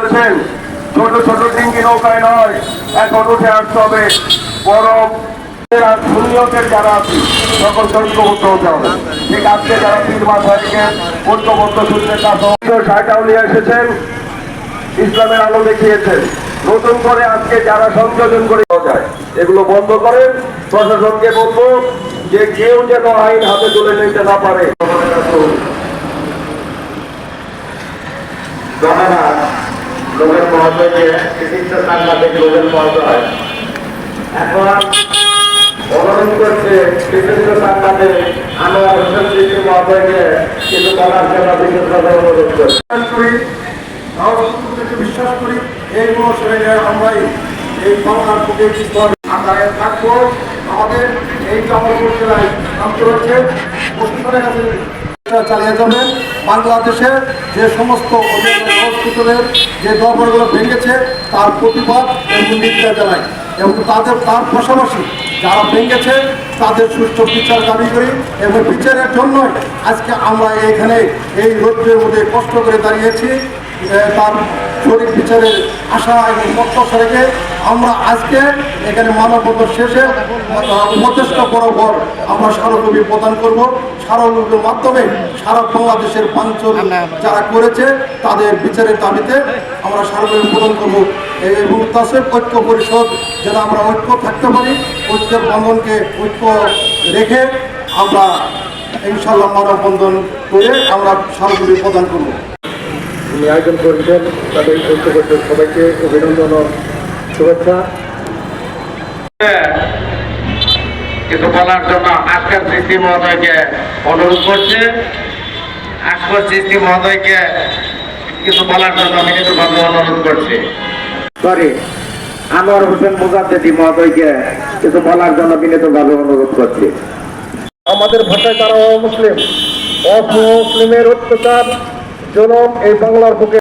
বলেছেন, ছোট ছোট ডিঙ্গি নৌকায় নয়, এখন উঠে আসতে হবে। বড় করে এগুলো বন্ধ করেন। প্রশাসনকে বলব যে কেউ যেন আইন হাতে তুলে নিতে না পারে। লোকের লোকের এখন অনুরোধ করছে চিকিৎসা সাংবাদিক জন্য বিশেষভাবে অনুরোধ করছি। বিশ্বাস করি এই মৌসুমে আমরাই এই বাংলার আমাদের এই জামালপুর জেলায় নাম চালিয়ে যাবেন। বাংলাদেশের যে সমস্ত হসপিটালের যে দরবারগুলো ভেঙেছে, তার প্রতিবাদ এবং নিন্দা জানাই। এবং তাদের, তার পাশাপাশি যারা ভেঙেছে, তাদের সুষ্ঠু বিচার দাবি করি এবং বিচারের জন্য আজকে আমরা এখানে এই রৌদ্রের মধ্যে কষ্ট করে দাঁড়িয়েছি। তার সঠিক বিচারের আশা এবং প্রত্যাশা রেখে আমরা আজকে এখানে মানববন্ধন শেষে উপদেষ্টা বরাবর আমরা স্মারকলিপি প্রদান করব। স্মারকলিপির মাধ্যমে সারা বাংলাদেশের পাঞ্চল যারা করেছে, তাদের বিচারের দাবিতে আমরা স্মারকলিপি প্রদান করব। এবং তাসের ঐক্য পরিষদ যেন আমরা ঐক্য থাকতে পারি, ঐক্যের বন্ধনকে ঐক্য রেখে আমরা ইনশাল্লাহ মানববন্ধন করে আমরা স্মারকলিপি প্রদান করব। উনি আয়োজন করেছেন। তাদের ঐক্যবদ্ধ সবাইকে অভিনন্দন ও শুভেচ্ছা। কিছু বলার জন্য আজকের সৃষ্টি মহোদয়কে অনুরোধ করছে। আজকের সৃষ্টি মহোদয়কে কিছু বলার জন্য বিনীতভাবে অনুরোধ করছি। সরি আনোয়ার হোসেন মুজাদ্দেদি মহোদয়কে কিছু বলার জন্য বিনীতভাবে অনুরোধ করছি। আমাদের ভাষায় তারা অমুসলিম অমুসলিমের অত্যাচার জনম এই বাংলার বুকে